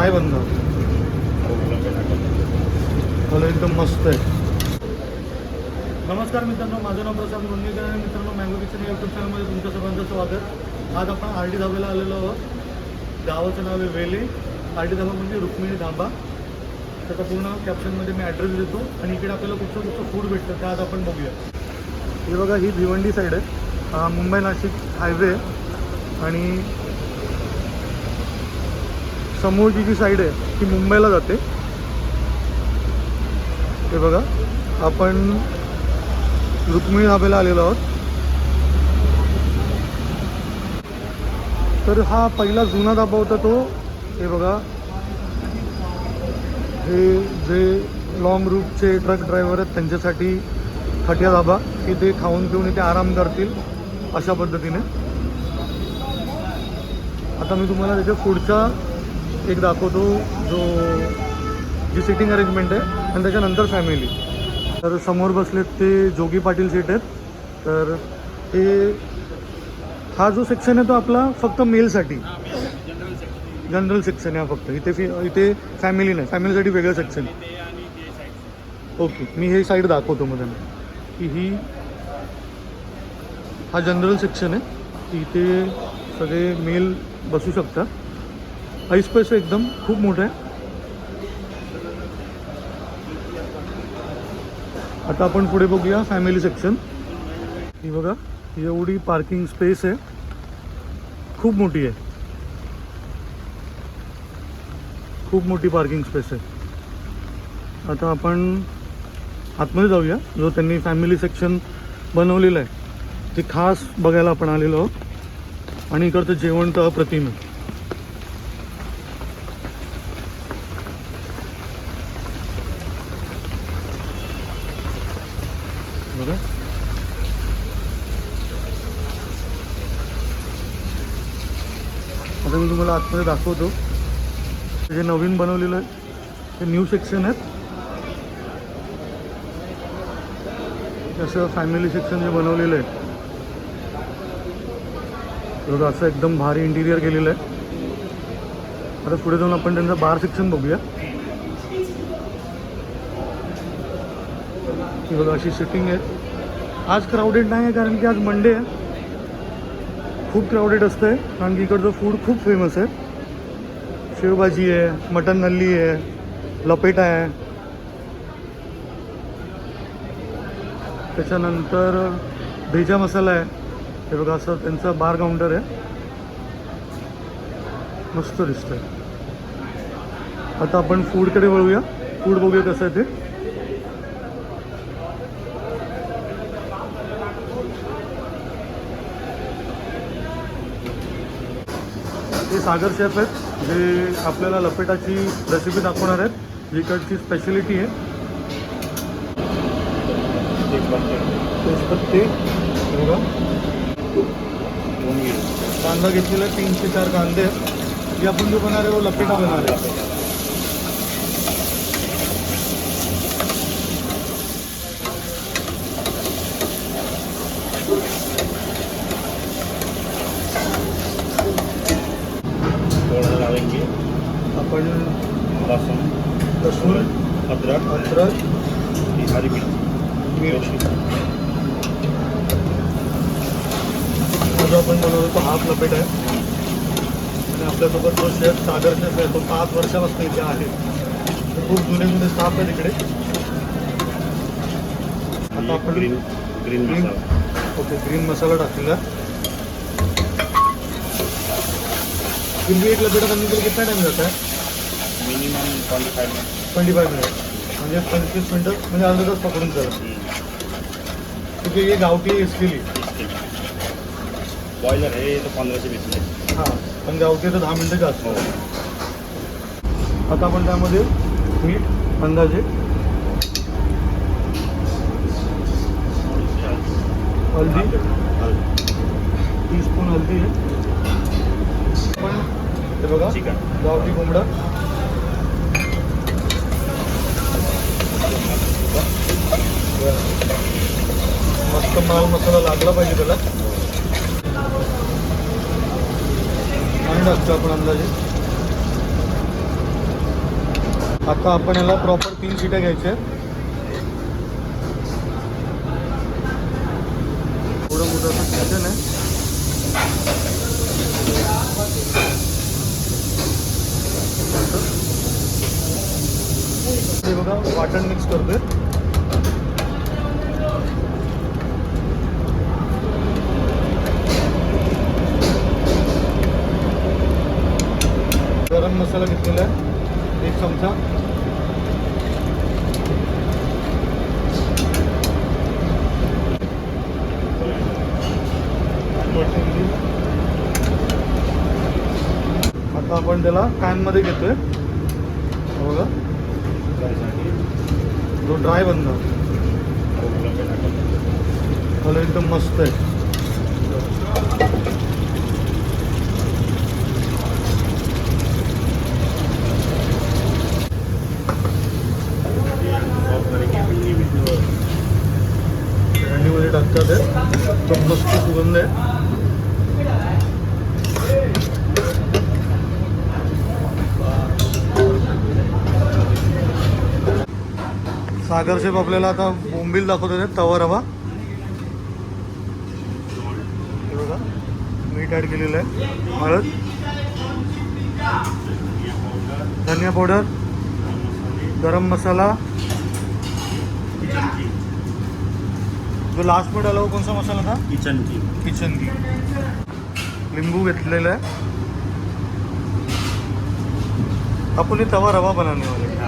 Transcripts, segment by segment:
नाही बनणार? मला एकदम मस्त आहे. नमस्कार मित्रांनो माझं नाव प्रसाद मुंडेकर आणि मित्रांनो मँगो किचन यूट्यूब चॅनलमध्ये तुमच्या सगळ्यांचं स्वागत. आज आपण आरडी धाब्याला आलेलो आहोत. गावाचं नाव आहे वेले. आरडी धाबा म्हणजे रुक्मिणी धाबा. त्याचा पूर्ण कॅप्शनमध्ये मी ॲड्रेस देतो आणि इकडे आपल्याला कुठचं कुठचं फूड भेटतं ते आज आपण बघूया. हे बघा ही भिवंडी साईड आहे. मुंबई नाशिक हायवे आणि समोरची जी साईड आहे ती मुंबईला जाते. हे बघा आपण रुक्मिणी धाब्याला आलेलो आहोत. तर हा पहिला जुना धाबा होता तो. हे बघा. हे जे लॉंग रूटचे ट्रक ड्रायव्हर आहेत त्यांच्यासाठी खटिया धाबा. की ते खाऊन पिऊन इथे आराम करतील अशा पद्धतीने. आता मी तुम्हाला त्याच्या पुढच्या एक दाखवतो जो जी सिटिंग अरेंजमेंट आहे आणि त्याच्यानंतर फॅमिली तर समोर बसलेत ते जोगी पाटील सीट आहेत. तर हे हा जो सेक्शन आहे तो आपला फक्त मेलसाठी जनरल सेक्शन आहे हा फक्त. इथे फी इथे फॅमिली नाही. फॅमिलीसाठी वेगळं सेक्शन ओके मी हे साईड दाखवतो मग त्यांना. की ही हा जनरल सेक्शन आहे. की इथे सगळे मेल बसू शकतात. ऐसपैस स्पेस एकदम खूप मोठं आहे. आता आपण पुढे बघूया फॅमिली सेक्शन ही बघा ही एवढी पार्किंग स्पेस आहे. खूप मोठी आहे. खूप मोठी पार्किंग स्पेस आहे. आता आपण आतमध्ये जाऊया जो त्यांनी फॅमिली सेक्शन बनवलेलं आहे. ते खास बघायला आपण आलेलो आहोत. आणि इकडचं जेवण तर अप्रतिम आहे बघा आता मी तुम्हाला आतमध्ये दाखवतो. जे नवीन बनवलेलं आहे ते न्यू सेक्शन आहेत. असं फॅमिली सेक्शन जे बनवलेलं आहे. तर असं एकदम भारी इंटिरियर केलेलं आहे. आता पुढे जाऊन आपण त्यांचं बार सेक्शन बघूया. ही बघा अशी सिटिंग आहे. आज क्राऊडेड नाही आहे कारण की आज मंडे आहे. खूप क्राऊडेड असतं आहे कारण की इकडचं फूड खूप फेमस आहे. शेवभाजी आहे मटन नल्ली आहे लपेटा आहे. त्याच्यानंतर भेजा मसाला आहे. हे बघा असं त्यांचं बार काउंटर आहे. मस्त दिसतं आहे आता आपण फूडकडे वळूया. फूड बघूया कसं आहे ते. हे सागर शेफ आहेत जे आपल्याला लपेटाची रेसिपी दाखवणार आहेत. जिकडची इकडची स्पेशलिटी आहे. तेजपत्ते बघा. कांदा घेतलेला तीन ते चार कांदे. आहेत जे आपण जो बनणार आहे तो लपेटा बनणार आहे. आपण लहसुन लसूण अदरक अद्रक हरी मिर्च. मिरची जो आपण बनवतो तो हाफ लपेट आहे. आणि आपल्यासोबत जो शेफ सागर शेफ आहे तो पाच वर्षापासून इथे आहे. खूप जुने जुने स्टाफ आहे तिकडे आता आपण green green green masala. Okay green masala टाकलेला. भी एक लपेटा करने के लिए कितना टाइम जाता है minimum twenty five minute twenty five minute म्हणजे पंचवीस मिनटं म्हणजे अर्धा तास पकडून चला क्योंकि ये गावठी आहे इसके लिए बॉयलर है तो पंद्रह से बीस मिनट हाँ पण गावठी तर दहा मिनटं जास्त. हो. आता आपण त्यामध्ये मीठ अंदाजे. हल्दी टी स्पून हल्दी आहे पण हे बघा चिकन. गावठी कोंबडा. आता आपण याला प्रॉपर तीन शिट्या घ्यायच्या आहेत. थोडं मोठं असं किचन आहे हे बघा वाटण मिक्स करतोय. गरम मसाला घेतलेला आहे. एक चमचा. आता आपण त्याला पॅनमध्ये घेतोय. बघा. तो ड्राय बनणार. कलर एकदम मस्त आहे. आहे मस्त सुगंध आहे. सागर शेफ आपल्याला आता बोंबील दाखवत होते तवा रवा. बघा मीठ ॲड केलेलं आहे. हळद. धनिया पावडर गरम मसाला. जो लास्ट में डाला वो कौन सा मसाला था? किचन की। किचन की। लिंबू घेतलेला आहे आपण हे तवा रवा बनाने वाले हैं.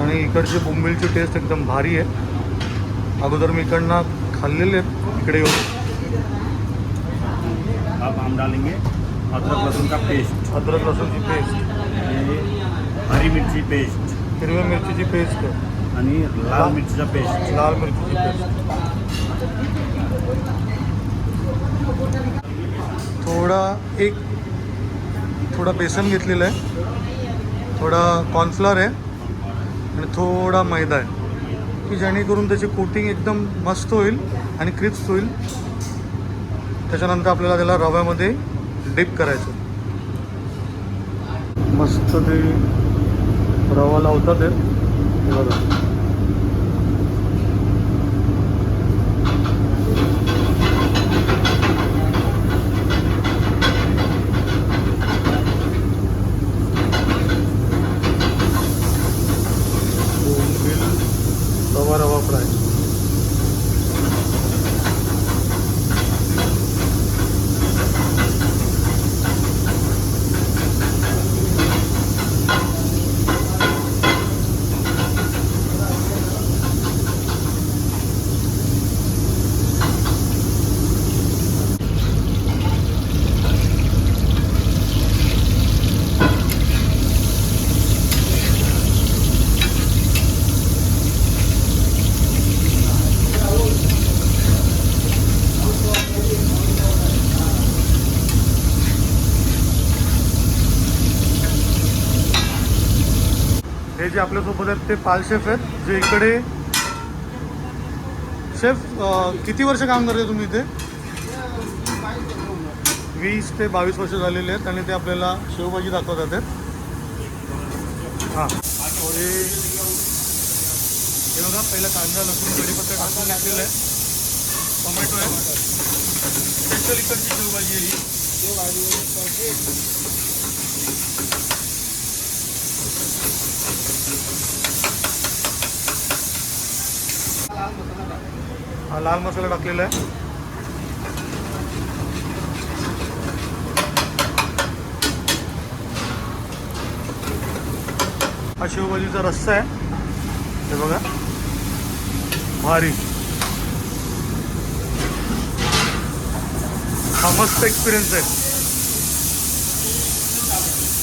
आणि इकडची बोंबिलची टेस्ट एकदम भारी आहे अगोदर मी इकडनं खाल्लेले इकडे येऊन अब हम डालेंगे अदरक लहसुन का पेस्ट अद्रक लसूणची पेस्ट ये हरी मिर्ची पेस्ट हिरव्या मिरचीची पेस्ट आहे आणि लाल मिरचीचा पेस्ट लाल मिरचीची पेस्ट थोडा एक थोडा बेसन घेतलेला आहे. थोडा कॉर्नफ्लॉर आहे. आणि थोडा मैदा आहे. की जेणेकरून त्याची कोटिंग एकदम मस्त होईल आणि क्रिस्प होईल. त्याच्यानंतर आपल्याला त्याला रव्यामध्ये डिप करायचं. मस्त ते रवा लावतात ते हे बघा बोंबील रवा रवा फ्राय हे जे आपल्यासोबत आहेत ते पाल शेफ आहेत जे इकडे शेफ किती वर्ष काम करते तुम्ही इथे? वीस ते बावीस वर्ष झालेले आहेत आणि ते आपल्याला शेवभाजी दाखवत आहेत. हां. हे हे बघा पहिला कांदा लसूण कढीपत्ता टाकून घेतलेलं आहे. टोमॅटो आहे. स्पेशल इकडची शेवभाजी आहे ही. हा लाल मसाला टाकलेला आहे. हा शेवभाजीचा रस्सा आहे. हे बघा. भारी. हा मस्त एक्सपिरियन्स आहे.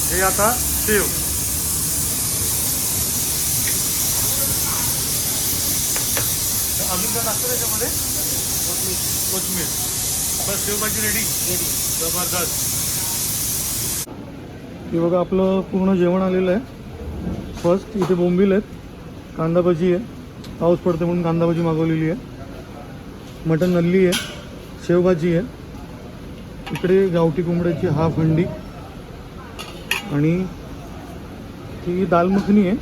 हे आता शेव. टाकतो त्याच्यामध्ये? कोथमीर. बस शेवभाजी रेडी रेडी जबरदस्त. हे बघा आपलं पूर्ण जेवण आलेलं आहे. फर्स्ट इथे बोंबील आहेत. कांदा भजी आहे. पाऊस पडते म्हणून कांदा भजी मागवलेली आहे. मटन नल्ली आहे. शेवभाजी आहे. इकडे गावठी कोंबड्याची हाफ हंडी. आणि ही दाल मखनी आहे.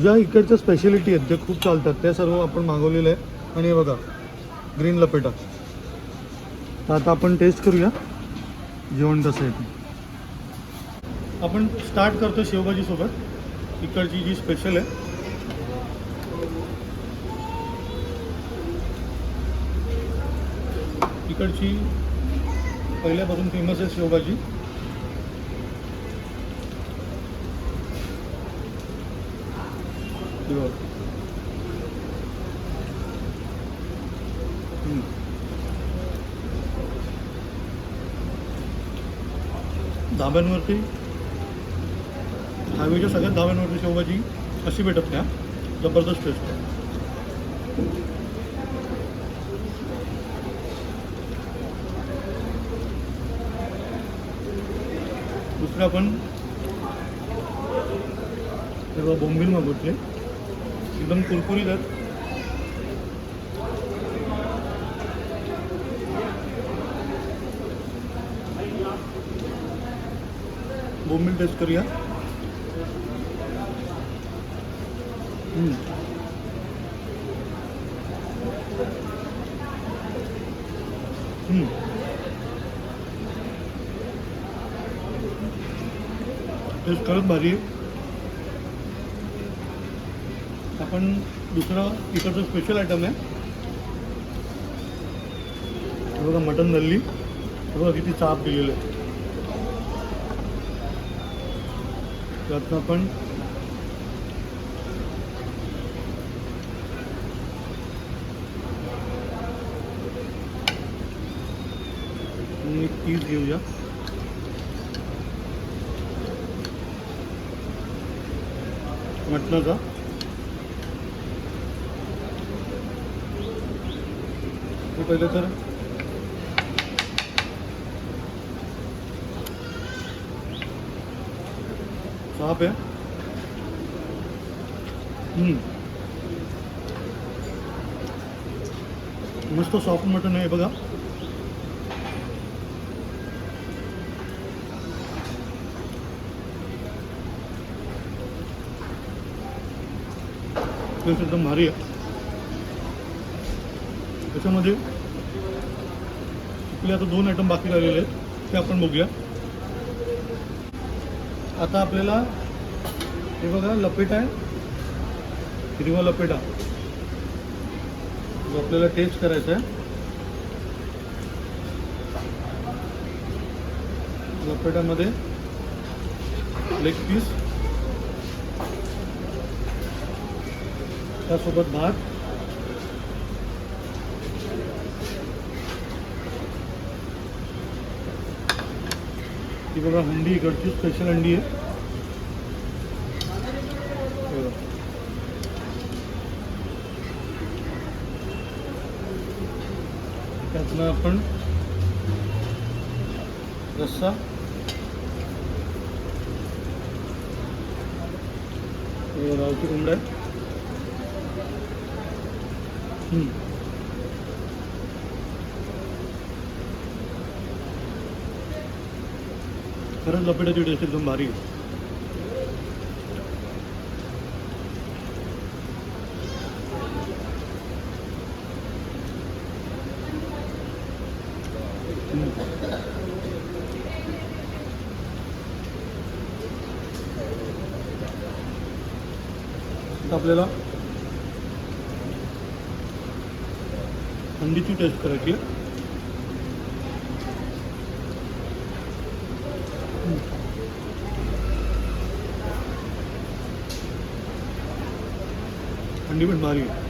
ज्या इकडच्या स्पेशालिटी आहेत ज्या खूप चालतात त्या सर्व आपण मागवलेलं आहे आणि हे बघा ग्रीन लपेटा. तर आता आपण टेस्ट करूया. जेवण कसं आहे आपण स्टार्ट करतो शेवभाजीसोबत. इकडची जी स्पेशल आहे. इकडची पहिल्यापासून फेमस आहे शेवभाजी. हे बघ. हम्म. धाब्यांवरती. हायवेच्या सगळ्यात धाब्यांवरती शेवभाजी अशी भेटत नाही जबरदस्त टेस्ट आहे. दुसरं आपण तेव्हा बोंबील मागवतले एकदम कुरकुरीत आहेत. बोंबील टेस्ट करूया. टेस्ट खरंच भारी आहे आपण दुसरा इकडचं स्पेशल आयटम आहे. बघा मटन नल्ली. बघा किती चाप दिलेलं आहे. त्यातनं पण. एक पीस घेऊया. म्हटलं का पहिलं तर साप आहे हम्म. मस्त सॉफ्ट मटन आहे बघा टेस्ट एकदम भारी आहे त्याच्यामध्ये आपले आता दोन आयटम बाकी राहिलेले आहेत ते आपण बघूया आता आपल्याला हे बघा लपेट आहे. हिरवा लपेटा. जो आपल्याला टेस्ट करायचा आहे. लपेटामध्ये लेग पीस त्यासोबत भात. ही बघा हंडी इकडची स्पेशल हंडी आहे. त्यातनं आपण रस्सा. हे बघा, गावठी कोंबडा आहे हम्म. खरंच लपेटाची टेस्ट एकदम भारी आहे. आपल्याला थंडीची टेस्ट करायची हंडी पण भारी. आहे